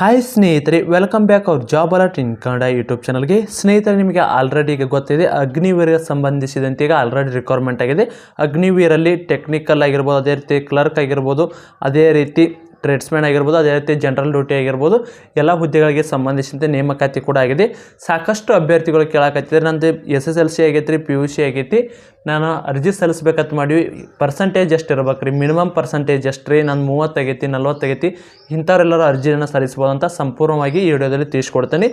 Hi ಸ್ನೇಹಿತರೆ welcome back ಅವ್ರ job alert in Kannada YouTube ಚಾನಲ್ಗೆ ಸ್ನೇಹಿತರೆ, ನಿಮಗೆ ಆಲ್ರೆಡಿ ಈಗ ಗೊತ್ತಿದೆ ಅಗ್ನಿವೀರ್ಗೆ ಸಂಬಂಧಿಸಿದಂತೆ ಈಗ ಆಲ್ರೆಡಿ ರಿಕ್ವೈರ್ಮೆಂಟ್ ಆಗಿದೆ. ಅಗ್ನಿವೀರಲ್ಲಿ ಟೆಕ್ನಿಕಲ್ ಆಗಿರ್ಬೋದು, ಅದೇ ರೀತಿ ಕ್ಲರ್ಕ್ ಆಗಿರ್ಬೋದು, ಅದೇ ರೀತಿ ಟ್ರೇಡ್ಸ್ಮ್ಯಾನ್ ಆಗಿರ್ಬೋದು, ಅದೇ ರೀತಿ ಜನರಲ್ ಡ್ಯೂಟಿ ಆಗಿರ್ಬೋದು, ಎಲ್ಲ ಹುದ್ದೆಗಳಿಗೆ ಸಂಬಂಧಿಸಿದಂತೆ ನೇಮಕಾತಿ ಕೂಡ ಆಗಿದೆ. ಸಾಕಷ್ಟು ಅಭ್ಯರ್ಥಿಗಳು ಕೇಳಾಕತ್ತಿದ್ದಾರೆ. ನಂದು ಎಸ್ ಎಸ್ ಎಲ್ ಸಿ ಆಗೈತೆ ಪಿ ಯು ಸಿ ಆಗೈತಿ. ನಾನು ಅರ್ಜಿ ಸಲ್ಲಿಸ್ಬೇಕಂತ ಮಾಡಿ ಪರ್ಸೆಂಟೇಜ್ ಎಷ್ಟು ಇರ್ಬೇಕು ರೀ ಮಿನಿಮಮ್ ಪರ್ಸೆಂಟೇಜ್ ಎಷ್ಟು ರೀ? ನಾನು ಮೂವತ್ತು ಆಗೈತಿ, ನಲ್ವತ್ತು ಆಗೈತಿ, ಇಂಥವ್ರೆಲ್ಲರೂ ಅರ್ಜಿಯನ್ನು ಸಲ್ಲಿಸ್ಬೋದು ಅಂತ ಸಂಪೂರ್ಣವಾಗಿ ಈ ವಿಡಿಯೋದಲ್ಲಿ ತಿಳಿಸ್ಕೊಡ್ತೀನಿ.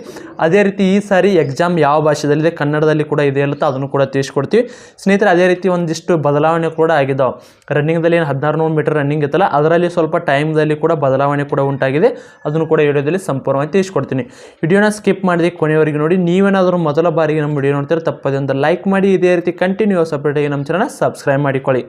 ಅದೇ ರೀತಿ ಈ ಸಾರಿ ಎಕ್ಸಾಮ್ ಯಾವ ಭಾಷೆದಲ್ಲಿದೆ ಕನ್ನಡದಲ್ಲಿ ಕೂಡ ಇದೆ ಇರುತ್ತೆ ಅದನ್ನು ಕೂಡ ತಿಳಿಸ್ಕೊಡ್ತೀವಿ. ಸ್ನೇಹಿತರೆ, ಅದೇ ರೀತಿ ಒಂದಿಷ್ಟು ಬದಲಾವಣೆ ಕೂಡ ಆಗಿದ್ದಾವೆ ರನ್ನಿಂಗ್ದಲ್ಲಿ ಏನು ಹದಿನಾರು ನೂರು ಮೀಟರ್ ರನ್ನಿಂಗ್ ಇತ್ತಲ್ಲ, ಅದರಲ್ಲಿ ಸ್ವಲ್ಪ ಟೈಮ್ದಲ್ಲಿ ಕೂಡ ಬದಲಾವಣೆ ಕೂಡ ಉಂಟಾಗಿದೆ. ಅದನ್ನು ಕೂಡ ವಿಡಿಯೋದಲ್ಲಿ ಸಂಪೂರ್ಣವಾಗಿ ತಿಳಿಸ್ಕೊಡ್ತೀನಿ. ವಿಡಿಯೋನ ಸ್ಕಿಪ್ ಮಾಡಿದೆ ಕೊನೆಯವರೆಗೆ ನೋಡಿ. ನೀವೇನಾದರೂ ಮೊದಲ ಬಾರಿಗೆ ನಮ್ಮ ವಿಡಿಯೋ ನೋಡ್ತಾರೆ ತಪ್ಪದೆ ಒಂದು ಲೈಕ್ ಮಾಡಿ. ಇದೇ ರೀತಿ ಕಂಟಿನ್ಯೂಸ್ ಅಪ್ಡೇಟಾಗಿ ನಮ್ಮ ಚಾನಲ್ನ ಸಬ್ಸ್ಕ್ರೈಬ್ ಮಾಡಿಕೊಳ್ಳಿ.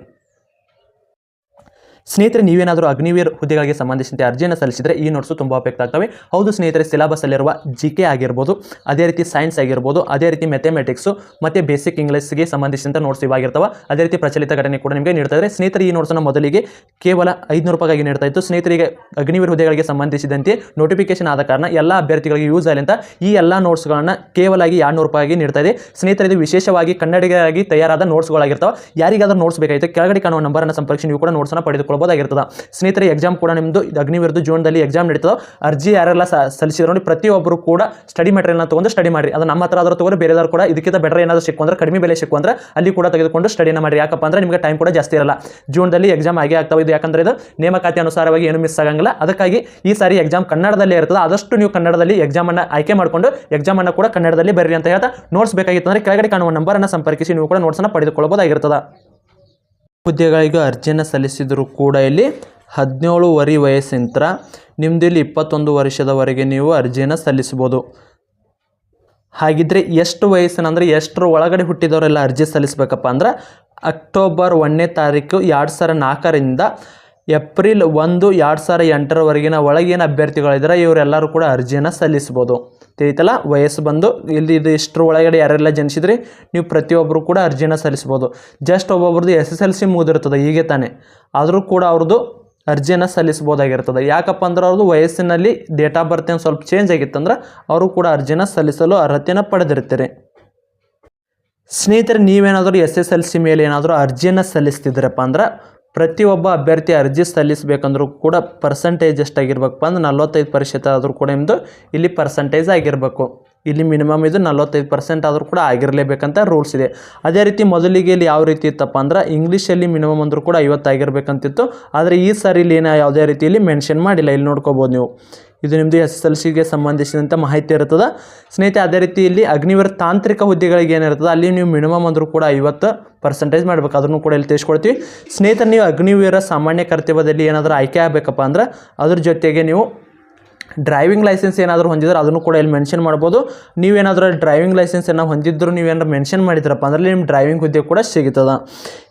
ಸ್ನೇಹಿತರೆ, ನೀವೇನಾದರೂ ಅಗ್ನಿವೀರ್ ಹುದ್ದೆಗಳಿಗೆ ಸಂಬಂಧಿಸಿದಂತೆ ಅರ್ಜಿಯನ್ನು ಸಲ್ಲಿಸಿದರೆ ಈ ನೋಟ್ಸು ತುಂಬ ಉಪಯುಕ್ತ ಆಗ್ತವೆ. ಹೌದು ಸ್ನೇಹಿತರೆ ಸಿಲೆಬಸ್ಸಲ್ಲಿರುವ ಜಿ ಕೆ ಆಗಿರ್ಬೋದು, ಅದೇ ರೀತಿ ಸೈನ್ಸ್ ಆಗಿರ್ಬೋದು, ಅದೇ ರೀತಿ ಮೆಥಮೆಟಿಕ್ಸು ಮತ್ತು ಬೇಸಿಕ್ ಇಂಗ್ಲೀಷ್ಗೆ ಸಂಬಂಧಿಸಿದಂತೆ ನೋಟ್ಸ್ ಇವಾಗಿರ್ತವೆ ಅದೇ ರೀತಿ ಪ್ರಚಲಿತ ಘಟನೆ ಕೂಡ ನಿಮಗೆ ನೀಡ್ತಾ ಇದ್ದಾರೆ. ಸ್ನೇಹಿತರೆ, ಈ ನೋಟ್ಸನ್ನು ಮೊದಲಿಗೆ ಕೇವಲ ಐದುನೂರು ರೂಪಾಯಿಗೆ ನೀಡ್ತಾ ಇತ್ತು. ಸ್ನೇಹಿತರಿಗೆ ಅಗ್ನಿವೀರ್ ಹುದ್ದೆಗಳಿಗೆ ಸಂಬಂಧಿಸಿದಂತೆ ನೋಟಿಫಿಕೇಶನ್ ಆದ ಕಾರಣ ಎಲ್ಲ ಅಭ್ಯರ್ಥಿಗಳಿಗೆ ಯೂಸ್ ಆಗಲಿ ಅಂತ ಈ ಎಲ್ಲ ನೋಟ್ಸ್ಗಳನ್ನು ಕೇವಲ ಎರಡುನೂರು ರೂಪಾಯಿಗೆ ನೀಡ್ತಾ ಇದೆ. ಸ್ನೇಹಿತರೆ, ಇದು ವಿಶೇಷವಾಗಿ ಕನ್ನಡಿಗರಾಗಿ ತಯಾರಾದ ನೋಟ್ಸ್ಗಳಾಗಿರ್ತವೆ ಯಾರಿಗಾದ್ರೂ ನೋಟ್ಸ್ ಬೇಕಾಯಿತು ಕೆಳಗಡೆ ಕಾಣುವ ನಂಬರನ್ನು ಸಂಪರ್ಕಿಸಿ, ನೀವು ಕೂಡ ನೋಟ್ಸನ್ನು ಪಡೆದುಕೊಳ್ಳಬಹುದಾಗಿರ್ತದೆ ಸ್ನೇಹಿತರೆ ಎಕ್ಸಾಮ್ ಕೂಡ ನಿಮ್ಮದು ಅಗ್ನಿವಿರುದ್ಧ ಜೂನ್ದಲ್ಲಿ ಎಕ್ಸಾಮ್ ನಡೀತದೆ. ಅರ್ಜಿ ಯಾರೆಲ್ಲ ಸಲ್ಲಿಸಿದ್ರು ನೋಡಿ, ಪ್ರತಿಯೊಬ್ಬರು ಕೂಡ ಸ್ಟಡಿ ಮೆಟೀರಿಯಲ್ನ ತೊಗೊಂಡು ಸ್ಟಡಿ ಮಾಡಿ ಅದು ನಮ್ಮ ಹತ್ರ ಆದರೂ ತೊಗೊಂಡು ಬೇರೆದಾರು ಕೂಡ ಇದಕ್ಕಿಂತ ಬೆಟರ್ ಏನಾದರೂ ಸಿಕ್ಕು ಅಂದ್ರೆ ಕಡಿಮೆ ಬೆಲೆ ಸಿಕ್ಕು ಅಂದ್ರೆ ಅಲ್ಲಿ ಕೂಡ ತೆಗೆದುಕೊಂಡು ಸ್ಟಡಿನ ಮಾಡಿ ಯಾಕಪ್ಪ ಅಂದ್ರೆ ನಿಮಗೆ ಟೈಮ್ ಕೂಡ ಜಾಸ್ತಿ ಇರಲ್ಲ. ಜೂನ್ದಲ್ಲಿ ಎಕ್ಸಾಮ್ ಆಗೇ ಆಗ್ತಾವೆ ಇದು. ಯಾಕಂದ್ರೆ ಇದು ನೇಮಕಾತಿ ಅನುಸಾರವಾಗಿ ಏನು ಮಿಸ್ ಆಗಂಗಿಲ್ಲ. ಅದಕ್ಕಾಗಿ ಈ ಸಾರಿ ಎಕ್ಸಾಮ್ ಕನ್ನಡದಲ್ಲೇ ಇರ್ತದೆ. ಆದಷ್ಟು ನೀವು ಕನ್ನಡದಲ್ಲಿ ಎಕ್ಸಾಮ್ ಅನ್ನು ಆಯ್ಕೆ ಮಾಡಿಕೊಂಡು ಎಕ್ಸಾಮನ್ನು ಕೂಡ ಕನ್ನಡದಲ್ಲಿ ಬರ್ರಿ ಅಂತ ಹೇಳ್ತಾ. ನೋಟ್ಸ್ ಬೇಕಾಗಿತ್ತು ಅಂದರೆ ಕೆಳಗಡೆ ಕಾಣುವ ನಂಬರನ್ನು ಸಂಪರ್ಕಿಸಿ, ನೀವು ಕೂಡ ನೋಟ್ಸನ್ನು ಪಡೆದುಕೊಳ್ಳಬಹುದಾಗಿರ್ತದೆ ಹುದ್ದೆಗಳಿಗೆ ಅರ್ಜಿಯನ್ನು ಸಲ್ಲಿಸಿದರೂ ಕೂಡ ಇಲ್ಲಿ ಹದಿನೇಳುವರೆ ವಯಸ್ಸಿಂದ ನಿಮ್ಮದು ಇಲ್ಲಿ ಇಪ್ಪತ್ತೊಂದು ವರ್ಷದವರೆಗೆ ನೀವು ಅರ್ಜಿಯನ್ನು ಸಲ್ಲಿಸ್ಬೋದು ಹಾಗಿದ್ರೆ ಎಷ್ಟು ವಯಸ್ಸಿನ ಅಂದರೆ ಎಷ್ಟರ ಒಳಗಡೆ ಹುಟ್ಟಿದವರೆಲ್ಲ ಅರ್ಜಿ ಸಲ್ಲಿಸಬೇಕಪ್ಪ ಅಂದ್ರೆ ಅಕ್ಟೋಬರ್ ಒಂದನೇ ತಾರೀಕು ಎರಡು ಸಾವಿರ ನಾಲ್ಕರಿಂದ ಏಪ್ರಿಲ್ ಒಂದು ಎರಡು ಸಾವಿರ ಎಂಟರವರೆಗಿನ ಒಳಗೇನು ಅಭ್ಯರ್ಥಿಗಳಿದ್ದಾರೆ ಇವರೆಲ್ಲರೂ ಕೂಡ ಅರ್ಜಿಯನ್ನು ಸಲ್ಲಿಸ್ಬೋದು ತಿಳಿತಲ್ಲ ವಯಸ್ಸು ಬಂದು ಇಲ್ಲಿ ಇದು ಇಷ್ಟರ ಒಳಗಡೆ ಯಾರೆಲ್ಲ ಜನಿಸಿದ್ರಿ, ನೀವು ಪ್ರತಿಯೊಬ್ಬರು ಕೂಡ ಅರ್ಜಿನ ಸಲ್ಲಿಸ್ಬೋದು ಜಸ್ಟ್ ಒಬ್ಬೊಬ್ರದ್ದು ಎಸ್ ಎಸ್ ಎಲ್ ಸಿ ಮುಗಿದಿರ್ತದೆ, ಹೀಗೆ ತಾನೇ. ಆದರೂ ಕೂಡ ಅವ್ರದ್ದು ಅರ್ಜಿಯನ್ನು ಸಲ್ಲಿಸ್ಬೋದಾಗಿರ್ತದೆ ಯಾಕಪ್ಪ ಅಂದ್ರೆ ಅವ್ರದ್ದು ವಯಸ್ಸಿನಲ್ಲಿ ಡೇಟ್ ಆಫ್ ಬರ್ತ್ ಏನು ಸ್ವಲ್ಪ ಚೇಂಜ್ ಆಗಿತ್ತಂದ್ರೆ ಅವರು ಕೂಡ ಅರ್ಜಿನ ಸಲ್ಲಿಸಲು ಅರ್ಹತೆಯನ್ನು ಪಡೆದಿರ್ತೀರಿ ಸ್ನೇಹಿತರೆ, ನೀವೇನಾದರೂ ಎಸ್ ಎಸ್ ಎಲ್ ಸಿ ಮೇಲೆ ಏನಾದರೂ ಅರ್ಜಿಯನ್ನು ಸಲ್ಲಿಸ್ತಿದ್ದೀರಪ್ಪ ಅಂದ್ರೆ ಪ್ರತಿಯೊಬ್ಬ ಅಭ್ಯರ್ಥಿ ಅರ್ಜಿ ಸಲ್ಲಿಸಬೇಕಂದ್ರೂ ಕೂಡ ಪರ್ಸಂಟೇಜ್ ಎಷ್ಟಾಗಿರ್ಬೇಕಪ್ಪ ಅಂದ್ರೆ ನಲ್ವತ್ತೈದು ಪ್ರತಿಶತ ಆದರೂ ಕೂಡ ನಿಮ್ಮದು ಇಲ್ಲಿ ಪರ್ಸಂಟೇಜ್ ಆಗಿರಬೇಕು. ಇಲ್ಲಿ ಮಿನಿಮಮ್ ಇದು ನಲ್ವತ್ತೈದು ಪರ್ಸೆಂಟ್ ಆದರೂ ಕೂಡ ಆಗಿರಲೇಬೇಕಂತ ರೂಲ್ಸ್ ಇದೆ. ಅದೇ ರೀತಿ ಮೊದಲಿಗೆ ಇಲ್ಲಿ ಯಾವ ರೀತಿ ಇತ್ತಪ್ಪ ಅಂದ್ರೆ ಇಂಗ್ಲೀಷಲ್ಲಿ ಮಿನಿಮಮ್ ಅಂದರೂ ಕೂಡ ಐವತ್ತು ಆಗಿರ್ಬೇಕಂತಿತ್ತು. ಆದರೆ ಈ ಸಾರಿ ಇಲ್ಲಿ ಏನೋ ಯಾವುದೇ ರೀತಿಯಲ್ಲಿ ಮೆನ್ಷನ್ ಮಾಡಿಲ್ಲ. ಇಲ್ಲಿ ನೋಡ್ಕೋಬೋದು ನೀವು. ಇದು ನಿಮ್ಮದು ಎಸ್ ಎಸ್ ಎಲ್ ಸಿಗೆ ಸಂಬಂಧಿಸಿದಂಥ ಮಾಹಿತಿ ಇರ್ತದೆ ಸ್ನೇಹಿತರೆ, ಅದೇ ರೀತಿ ಇಲ್ಲಿ ಅಗ್ನಿವೀರ ತಾಂತ್ರಿಕ ಹುದ್ದೆಗಳಿಗೆ ಏನಿರ್ತದೆ ಅಲ್ಲಿ ನೀವು ಮಿನಿಮಮ್ ಅಂದರೂ ಕೂಡ ಐವತ್ತು ಪರ್ಸೆಂಟೇಜ್ ಮಾಡಬೇಕು. ಅದನ್ನು ಕೂಡ ಇಲ್ಲಿ ತಿಳಿಸ್ಕೊಡ್ತೀವಿ. ಸ್ನೇಹಿತರೆ, ನೀವು ಅಗ್ನಿವೀರ ಸಾಮಾನ್ಯ ಕರ್ತವ್ಯದಲ್ಲಿ ಏನಾದರೂ ಆಯ್ಕೆ ಆಗಬೇಕಪ್ಪ ಅಂದ್ರೆ, ಅದ್ರ ಜೊತೆಗೆ ನೀವು ಡ್ರೈವಿಂಗ್ ಲೈಸೆನ್ಸ್ ಏನಾದರೂ ಹೊಂದಿದ್ರೆ ಅದನ್ನು ಕೂಡ ಇಲ್ಲಿ ಮೆನ್ಷನ್ ಮಾಡ್ಬೋದು. ನೀವೇನಾದರೂ ಡ್ರೈವಿಂಗ್ ಲೈಸೆನ್ಸನ್ನು ಹೊಂದಿದ್ರು ನೀವೇನಾದ್ರು ಮೆನ್ಷನ್ ಮಾಡಿದ್ರಪ್ಪ ಅಂದ್ರೆ ನಿಮ್ಮ ಡ್ರೈವಿಂಗ್ ಹುದ್ದೆ ಕೂಡ ಸಿಗುತ್ತದೆ.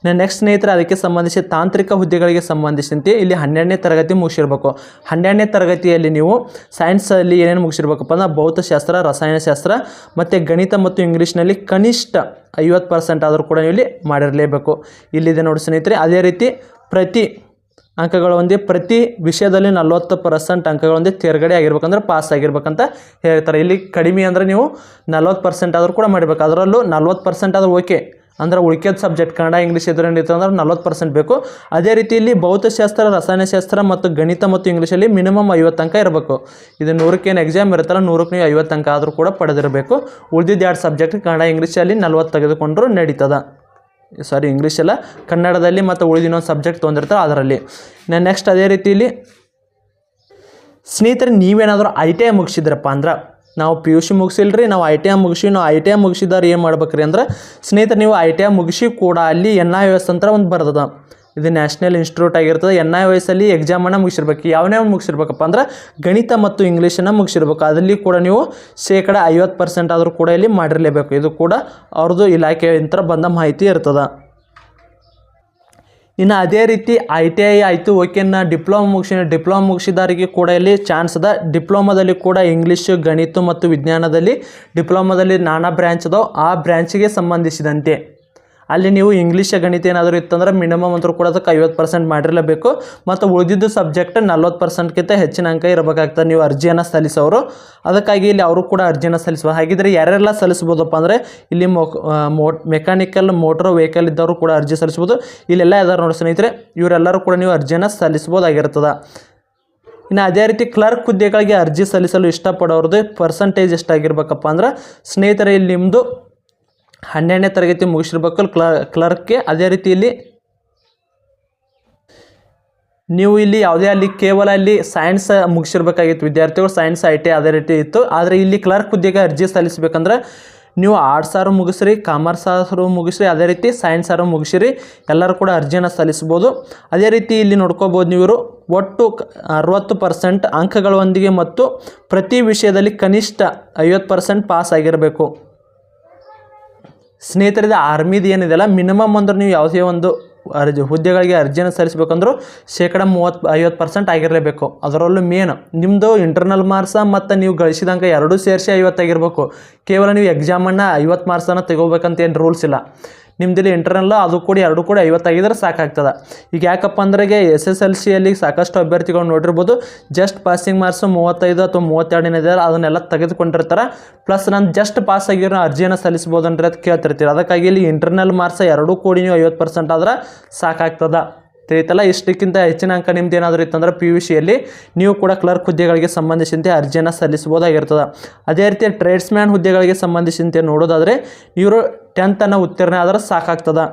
ಇನ್ನು ನೆಕ್ಸ್ಟ್ ಸ್ನೇಹಿತರೆ, ಅದಕ್ಕೆ ಸಂಬಂಧಿಸಿ ತಾಂತ್ರಿಕ ಹುದ್ದೆಗಳಿಗೆ ಸಂಬಂಧಿಸಿದಂತೆ ಇಲ್ಲಿ ಹನ್ನೆರಡನೇ ತರಗತಿ ಮುಗಿಸಿರ್ಬೇಕು. ಹನ್ನೆರಡನೇ ತರಗತಿಯಲ್ಲಿ ನೀವು ಸೈನ್ಸಲ್ಲಿ ಏನೇನು ಮುಗಿಸಿರ್ಬೇಕಪ್ಪ ಅಂದ್ರೆ ಭೌತಶಾಸ್ತ್ರ, ರಸಾಯನಶಾಸ್ತ್ರ ಮತ್ತು ಗಣಿತ ಮತ್ತು ಇಂಗ್ಲೀಷ್ನಲ್ಲಿ ಕನಿಷ್ಠ ಐವತ್ತು ಪರ್ಸೆಂಟ್ ಆದರೂ ಕೂಡ ನೀವು ಇಲ್ಲಿ ಮಾಡಿರಲೇಬೇಕು. ಇಲ್ಲಿದೆ ನೋಡಿ ಸ್ನೇಹಿತರೆ, ಅದೇ ರೀತಿ ಪ್ರತಿ ಅಂಕಗಳು ಒಂದೇ ಪ್ರತಿ ವಿಷಯದಲ್ಲಿ ನಲವತ್ತು ಪರ್ಸೆಂಟ್ ಅಂಕಗಳು ಒಂದೇ ತೇರ್ಗಡೆ ಆಗಿರ್ಬೇಕಂದ್ರೆ ಪಾಸ್ ಆಗಿರ್ಬೇಕಂತ ಹೇಳ್ತಾರೆ. ಇಲ್ಲಿ ಕಡಿಮೆ ಅಂದರೆ ನೀವು ನಲ್ವತ್ತು ಪರ್ಸೆಂಟ್ ಆದರೂ ಕೂಡ ಮಾಡಬೇಕು. ಅದರಲ್ಲೂ ನಲ್ವತ್ತು ಪರ್ಸೆಂಟ್ ಆದರೂ ಓಕೆ ಅಂದ್ರೆ ಉಳಿಕೆದ ಸಬ್ಜೆಕ್ಟ್ ಕನ್ನಡ ಇಂಗ್ಲೀಷ್ ಇದ್ರೇನಿತ್ತು ಅಂದ್ರೆ ನಲ್ವತ್ತು ಪರ್ಸೆಂಟ್ ಬೇಕು. ಅದೇ ರೀತಿಯಲ್ಲಿ ಭೌತಶಾಸ್ತ್ರ, ರಸಾಯನಶಾಸ್ತ್ರ ಮತ್ತು ಗಣಿತ ಮತ್ತು ಇಂಗ್ಲೀಷಲ್ಲಿ ಮಿನಿಮಮ್ ಐವತ್ತು ಅಂಕ ಇರಬೇಕು. ಇದು ನೂರಕ್ಕೇನು ಎಕ್ಸಾಮ್ ಇರುತ್ತಲ್ಲ, ನೂರಕ್ಕೆ ನೀವು ಐವತ್ತು ಅಂಕ ಆದರೂ ಕೂಡ ಪಡೆದಿರಬೇಕು. ಉಳಿದಿದ್ದು ಎರಡು ಸಬ್ಜೆಕ್ಟ್ ಕನ್ನಡ ಇಂಗ್ಲೀಷಲ್ಲಿ ನಲ್ವತ್ತು ತೆಗೆದುಕೊಂಡ್ರೂ ನಡೀತದ. ಸಾರಿ ಇಂಗ್ಲೀಷ್ ಎಲ್ಲ ಕನ್ನಡದಲ್ಲಿ ಮತ್ತು ಉಳಿದಿನೊಂದು ಸಬ್ಜೆಕ್ಟ್ ತೊಗೊಂಡಿರ್ತಾರೆ ಅದರಲ್ಲಿ. ನೆಕ್ಸ್ಟ್ ಅದೇ ರೀತಿಯಲ್ಲಿ ಸ್ನೇಹಿತರೆ, ನೀವೇನಾದರೂ ಐ ಟಿ ಐ ಮುಗಿಸಿದ್ರಪ್ಪ ಅಂದ್ರೆ ನಾವು ಪಿ ಯು ಸಿ ಮುಗಿಸಿಲ್ರಿ, ನಾವು ಐ ಟಿ ಐ ಮುಗಿಸಿ, ನಾವು ಐ ಟಿ ಐ ಮುಗಿಸಿದವ್ರು ಏನು ಮಾಡ್ಬೇಕ್ರಿ ಅಂದ್ರೆ ಸ್ನೇಹಿತರೆ, ನೀವು ಐ ಟಿ ಐ ಮುಗಿಸಿ ಕೂಡ ಅಲ್ಲಿ ಎನ್ ಐ ಎಸ್ ಅಂತ ಒಂದು ಬರ್ತದ ಇದು ನ್ಯಾಷನಲ್ ಇನ್ಸ್ಟಿಟ್ಯೂಟ್ ಆಗಿರ್ತದೆ. ಎನ್ ಐ ವಯಸ್ಸಲ್ಲಿ ಎಕ್ಸಾಮನ್ನು ಮುಗಿಸಿರ್ಬೇಕು. ಯಾವನೇ ಒಂದು ಮುಗಿಸಿರ್ಬೇಕಪ್ಪ ಅಂದ್ರೆ ಗಣಿತ ಮತ್ತು ಇಂಗ್ಲೀಷನ್ನು ಮುಗಿಸಿರ್ಬೇಕು. ಅದರಲ್ಲಿ ಕೂಡ ನೀವು ಶೇಕಡ ಐವತ್ತು ಪರ್ಸೆಂಟ್ ಆದರೂ ಕೂಡ ಇಲ್ಲಿ ಮಾಡಿರಲೇಬೇಕು. ಇದು ಕೂಡ ಅವ್ರದ್ದು ಇಲಾಖೆಯಿಂದ ಬಂದ ಮಾಹಿತಿ ಇರ್ತದೆ. ಇನ್ನು ಅದೇ ರೀತಿ ಐ ಟಿ ಐ ಆಯಿತು. ಓಕೆನ ಡಿಪ್ಲೊಮಾ ಮುಗಿಸಿ ಡಿಪ್ಲೊಮಾ ಮುಗಿಸಿದವರಿಗೆ ಕೂಡ ಇಲ್ಲಿ ಚಾನ್ಸ್ ಅದ. ಡಿಪ್ಲೊಮಾದಲ್ಲಿ ಕೂಡ ಇಂಗ್ಲೀಷು ಗಣಿತ ಮತ್ತು ವಿಜ್ಞಾನದಲ್ಲಿ ಡಿಪ್ಲೊಮಾದಲ್ಲಿ ನಾನಾ ಬ್ರ್ಯಾಂಚ್ ಅದಾವೆ. ಆ ಬ್ರ್ಯಾಂಚಿಗೆ ಸಂಬಂಧಿಸಿದಂತೆ. ಅಲ್ಲಿ ನೀವು ಇಂಗ್ಲೀಷ ಗಣಿತ ಏನಾದರೂ ಇತ್ತಂದ್ರೆ ಮಿನಿಮಮ್ ಅಂತೂ ಕೂಡ ಅದಕ್ಕೆ ಐವತ್ತು ಪರ್ಸೆಂಟ್ ಮಾಡಿರಲೇಬೇಕು. ಮತ್ತು ಉಳಿದಿದ್ದು ಸಬ್ಜೆಕ್ಟ್ ನಲ್ವತ್ತು ಪರ್ಸೆಂಟ್ಗಿಂತ ಹೆಚ್ಚಿನ ಅಂಕ ಇರಬೇಕಾಗ್ತದೆ. ನೀವು ಅರ್ಜಿಯನ್ನು ಸಲ್ಲಿಸೋರು. ಅದಕ್ಕಾಗಿ ಇಲ್ಲಿ ಅವರು ಕೂಡ ಅರ್ಜಿಯನ್ನು ಸಲ್ಲಿಸುವ. ಹಾಗಿದ್ರೆ ಯಾರೆಲ್ಲ ಸಲ್ಲಿಸ್ಬೋದಪ್ಪ ಅಂದರೆ ಇಲ್ಲಿ ಮೋಟ್ ಮೆಕ್ಯಾನಿಕಲ್ ಮೋಟರ್ ವೆಹಿಕಲ್ ಇದ್ದವರು ಕೂಡ ಅರ್ಜಿ ಸಲ್ಲಿಸ್ಬೋದು. ಇಲ್ಲೆಲ್ಲ ಯಾವ್ದಾರು ನೋಡಿ ಸ್ನೇಹಿತರೆ, ಇವರೆಲ್ಲರೂ ಕೂಡ ನೀವು ಅರ್ಜಿಯನ್ನು ಸಲ್ಲಿಸ್ಬೋದಾಗಿರ್ತದೆ. ಇನ್ನು ಅದೇ ರೀತಿ ಕ್ಲರ್ಕ್ ಹುದ್ದೆಗಳಿಗೆ ಅರ್ಜಿ ಸಲ್ಲಿಸಲು ಇಷ್ಟಪಡೋರದ್ದು ಪರ್ಸಂಟೇಜ್ ಎಷ್ಟಾಗಿರ್ಬೇಕಪ್ಪ ಅಂದ್ರೆ, ಸ್ನೇಹಿತರೆ, ಇಲ್ಲಿ ನಿಮ್ಮದು ಹನ್ನೆರಡನೇ ತರಗತಿ ಮುಗಿಸಿರ್ಬೇಕು ಕ್ಲ, ಕ್ಲರ್ಕ್ಗೆ, ಅದೇ ರೀತಿ ಇಲ್ಲಿ ನೀವು ಇಲ್ಲಿ ಯಾವುದೇ ಅಲ್ಲಿ ಕೇವಲ ಅಲ್ಲಿ ಸೈನ್ಸ್ ಮುಗಿಸಿರ್ಬೇಕಾಗಿತ್ತು ವಿದ್ಯಾರ್ಥಿಗಳು ಸೈನ್ಸ್ ಐ ಟಿ ಅದೇ ರೀತಿ ಇತ್ತು. ಆದರೆ ಇಲ್ಲಿ ಕ್ಲರ್ಕ್ ಹುದ್ದೆಗೆ ಅರ್ಜಿ ಸಲ್ಲಿಸಬೇಕಂದ್ರೆ ನೀವು ಆರ್ಟ್ಸ್ ಆರು ಮುಗಿಸ್ರಿ, ಕಾಮರ್ಸ್ ಆರು ಮುಗಿಸ್ರಿ, ಅದೇ ರೀತಿ ಸೈನ್ಸ್ ಆರು ಮುಗಿಸಿರಿ, ಎಲ್ಲರೂ ಕೂಡ ಅರ್ಜಿಯನ್ನು ಸಲ್ಲಿಸ್ಬೋದು. ಅದೇ ರೀತಿ ಇಲ್ಲಿ ನೋಡ್ಕೋಬೋದು ನೀವು ಇವರು. ಒಟ್ಟು ಅರವತ್ತು ಪರ್ಸೆಂಟ್ ಅಂಕಗಳೊಂದಿಗೆ ಮತ್ತು ಪ್ರತಿ ವಿಷಯದಲ್ಲಿ ಕನಿಷ್ಠ ಐವತ್ತು ಪರ್ಸೆಂಟ್ ಪಾಸ್ ಆಗಿರಬೇಕು. ಸ್ನೇಹಿತರಿದ, ಆರ್ಮಿದು ಏನಿದೆಯಲ್ಲ ಮಿನಿಮಮ್ ಅಂದ್ರೆ ನೀವು ಯಾವುದೇ ಒಂದು ಅರ್ಜಿ, ಹುದ್ದೆಗಳಿಗೆ ಅರ್ಜಿಯನ್ನು ಸಲ್ಲಿಸಬೇಕಂದ್ರೂ ಶೇಕಡ ಮೂವತ್ತು, ಐವತ್ತು ಪರ್ಸೆಂಟ್ ಆಗಿರಲೇಬೇಕು. ಅದರಲ್ಲೂ ಮೇನ್ ನಿಮ್ಮದು ಇಂಟರ್ನಲ್ ಮಾರ್ಕ್ಸ ಮತ್ತು ನೀವು ಗಳಿಸಿದಂಗೆ ಎರಡೂ ಸೇರಿಸಿ ಐವತ್ತಾಗಿರ್ಬೇಕು ಕೇವಲ ನೀವು ಎಕ್ಸಾಮನ್ನು ಐವತ್ತು ಮಾರ್ಕ್ಸನ್ನು ತೆಗೋಬೇಕಂತ ಏನು ರೂಲ್ಸ್ ಇಲ್ಲ. ನಿಮ್ದಿಲ್ಲಿ ಇಂಟರ್ನಲ್ ಅದು ಕೂಡ ಎರಡು ಕೂಡ ಐವತ್ತೈದರ ಸಾಕಾಗ್ತದೆ. ಈಗ ಯಾಕಪ್ಪ ಅಂದ್ರೆ ಎಸ್ ಎಸ್ ಎಲ್ ಸಿಯಲ್ಲಿ ಸಾಕಷ್ಟು ಅಭ್ಯರ್ಥಿಗಳು ನೋಡಿರ್ಬೋದು. ಜಸ್ಟ್ ಪಾಸಿಂಗ್ ಮಾರ್ಕ್ಸ್ ಮೂವತ್ತೈದು ಅಥವಾ ಮೂವತ್ತೆರಡು ಏನಿದೆ ಅದನ್ನೆಲ್ಲ ತೆಗೆದುಕೊಂಡಿರ್ತಾರೆ. ಪ್ಲಸ್ ನಾನು ಜಸ್ಟ್ ಪಾಸ್ ಆಗಿರೋ ಅರ್ಜಿಯನ್ನು ಅಂದ್ರೆ ಅದು ಕೇಳ್ತಿರ್ತೀರಿ. ಅದಕ್ಕಾಗಿ ಇಲ್ಲಿ ಇಂಟರ್ನಲ್ ಮಾರ್ಕ್ಸ್ ಎರಡು ಕೂಡಿ ನೀವು ಐವತ್ತು ಪರ್ಸೆಂಟ್ ಆದ್ರೆ ಸಾಕಾಗ್ತದೆ. ತಿಳಿತಲ್ಲ ಇಷ್ಟಕ್ಕಿಂತ ಹೆಚ್ಚಿನ ಅಂಕ ನಿಮ್ದು ಏನಾದರೂ ಇತ್ತಂದ್ರೆ ಪಿ ಯು ಸಿಯಲ್ಲಿ ನೀವು ಕೂಡ ಕ್ಲರ್ಕ್ ಹುದ್ದೆಗಳಿಗೆ ಸಂಬಂಧಿಸಿದಂತೆ ಅರ್ಜಿಯನ್ನು ಸಲ್ಲಿಸಬಹುದಾಗಿರ್ತದೆ. ಅದೇ ರೀತಿ ಟ್ರೇಡ್ಸ್ಮ್ಯಾನ್ ಹುದ್ದೆಗಳಿಗೆ ಸಂಬಂಧಿಸಿದಂತೆ ನೋಡೋದಾದರೆ ಇವರು ಟೆಂತನ್ನು ಉತ್ತೀರ್ಣ ಆದ್ರೆ ಸಾಕಾಗ್ತದೆ.